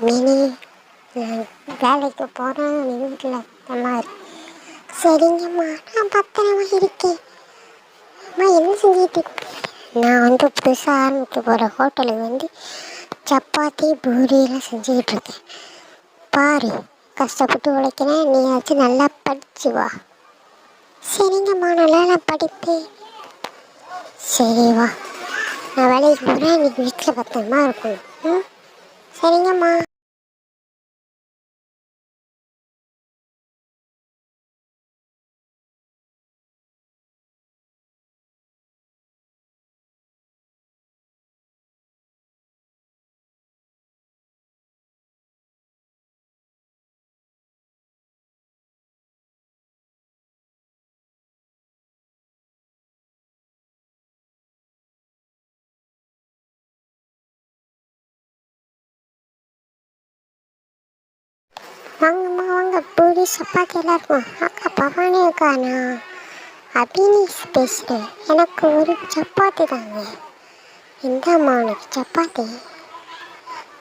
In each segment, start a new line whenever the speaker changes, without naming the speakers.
Mini நான் வேலைக்கு போகிறேன் நீ வீட்டில் அம்மா இரு. சரிங்கம்மா நான் பத்திரமா இருக்கேன். அம்மா என்ன செஞ்சுட்டு நான் வந்து புதுசாக ஆரம்பிக்க போகிற ஹோட்டலுக்கு வந்து சப்பாத்தி பூரியெல்லாம் செஞ்சுக்கிட்டு இருக்கேன். பாரு கஷ்டப்பட்டு உழைக்கிறேன். நீ வச்சு நல்லா படிச்சு வா. சரிங்கம்மா நல்லா நான் படிப்பேன். சரி வா. நான் வேலைக்கு போகிறேன் நீ வீட்டில் பத்திரமா இருக்கணும். ம்? சரிங்கம்மா. வாங்கம்மா வாங்க. பூரி சப்பாத்தி எல்லாம் இருக்கும் அக்கா பவானி அக்கா நான் அபினீஸ் பேசுகிறேன் எனக்கு ஒரு சப்பாத்தி தாங்க. எந்தம்மா உனக்கு சப்பாத்தி.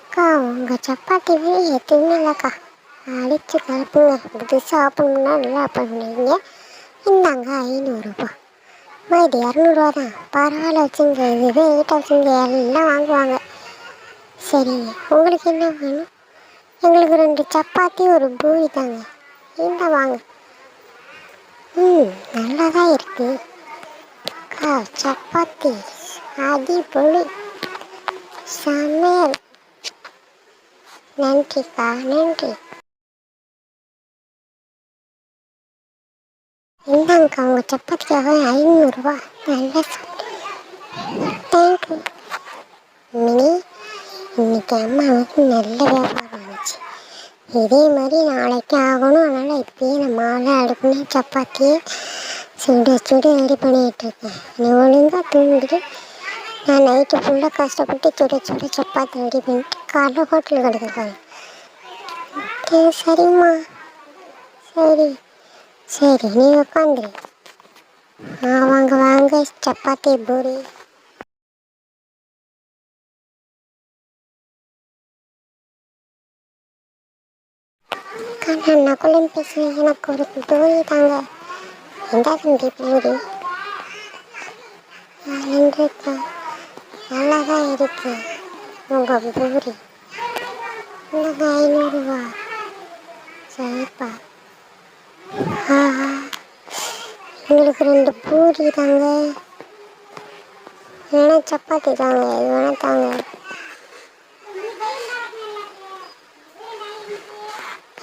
அக்கா உங்கள் சப்பாத்தி எதுவுமே இல்லைக்கா. அடித்து கலப்புங்க. இது சாப்பிடணும்னா நல்லா பண்ணுவீங்க. இந்தாங்க ஐநூறுரூபா அம்மா இது இரநூறுவா தான். பரவாயில்ல வச்சுங்க. இது எயிட் வச்சுங்க எல்லாம் வாங்குவாங்க. சரிங்க உங்களுக்கு என்ன வேணும்? எங்களுக்கு ரெண்டு சப்பாத்தி ஒரு பூரி தாங்க. இந்த வாங்க. ம் நல்லா தான் இருக்கு. அக்கா சப்பாத்தி அடிப்பொழி சமையல். நன்றிக்கா நன்றி. இந்தாங்கக்கா உங்கள் சப்பாத்திக்காக ஐநூறுரூவா நல்லா தேங்க்யூ மினி இன்னைக்கு அம்மா வந்து நல்ல வியாபாரம் இதே மாதிரி நாளைக்கு ஆகணும். அதனால் இப்போயே நான் மாலை அடுப்புனா சப்பாத்தியை சுட சுட ரெடி பண்ணிகிட்டு இருக்கேன் நீ ஒழுங்காக தூங்கிட்டு நான் நைட்டு ஃபுல்லாக கஷ்டப்பட்டு சுட சுட சப்பாத்தி ரெடி பண்ணிட்டு காலைல ஹோட்டலுக்கு கிடக்குறேன் ஓகே சரிம்மா. சரி. சரி நீ உட்காந்துரு ஆ வாங்க வாங்க. சப்பாத்தி பூரி. அக்கா நான் நகுலன் பேசுகிறேன் எனக்கு ஒரு தோழி தாங்க எந்த தம்பி பூரி நன்றிக்கா நல்லா இருக்கு உங்கள் பூரி இந்தாங்க ஐநூறுரூவா சரிப்பா ஆஹா எங்களுக்கு ரெண்டு பூரி தாங்க வேணா சப்பாத்தி தாங்க இது வேணா தாங்க.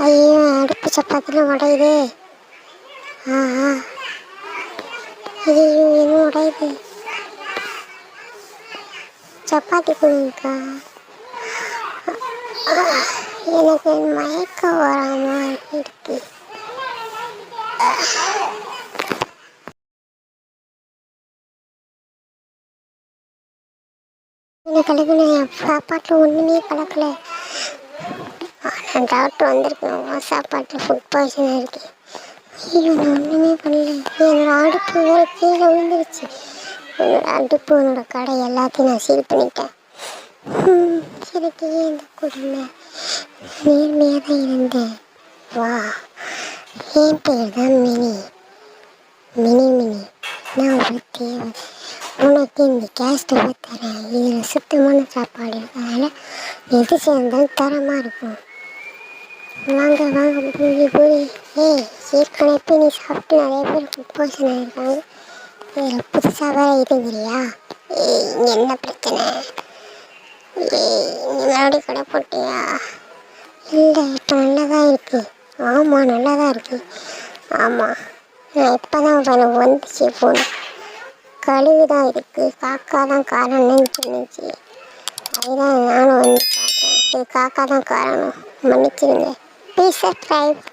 ஐயோ அடுப்பு சப்பாத்திலாம் உடையுது ஆஹா. ஐயோ என்ன உடையுது சப்பாத்தி கொடுங்கக்கா எனக்கு மயக்கம் வராமல் இருக்கு. என்ன கலக்கணும் என் சாப்பாட்டில் ஒன்றுமே கலக்கலை. டாக்டர் வந்திருக்கேன். உன் சாப்பாட்டில் ஃபுட் பாய்சன் இருக்கு ஐயோ நான் ஒன்றுமே பண்ணல. என்னோடய அடுப்பு வேறு கீழே விழுந்துருச்சு. என்னோடய அடுப்பு என்னோடய கடை எல்லாத்தையும் நான் சீல் பண்ணிட்டேன். ஹம், எனக்கு ஏன் இந்த கொடுமை? நேர்மையாக தான் இருந்தேன். வா. என் பேர் தான் மினி. Mini mini. நான் ஒரு தேவை உனக்கு இந்த கேஸ் ஸ்டவ் தரேன். இதில் சுத்தமான சாப்பாடு அதனால் எது சேர்ந்தாலும் தரமாக இருக்கும். வாங்க வாங்க பூரி பூரி ஏய் ஏற்கனவே போய் நீ சாப்பிட்டு நிறைய பேர் போஷன் ஆகிருக்காங்க இதில் புதுசாக வேறு இதுங்கிறியா ஏய் இங்கே என்ன பிரச்சனை? ஏய் நீ மறுபடியும் கடை போட்டியா? இல்லை இப்போ நல்லா தான் இருக்குது ஆமாம் நல்லா தான் இருக்குது ஆமாம் நான் இப்போ தான் எனக்கு வந்துச்சு ஃபோன் கழுகு தான் இருக்குது காக்கா தான் காரணம்னு சொன்னிச்சு அதுதான் நானும் வந்து பார்த்தேன் இது காக்கா தான் காரணம். மன்னிச்சிருங்க. Please subscribe.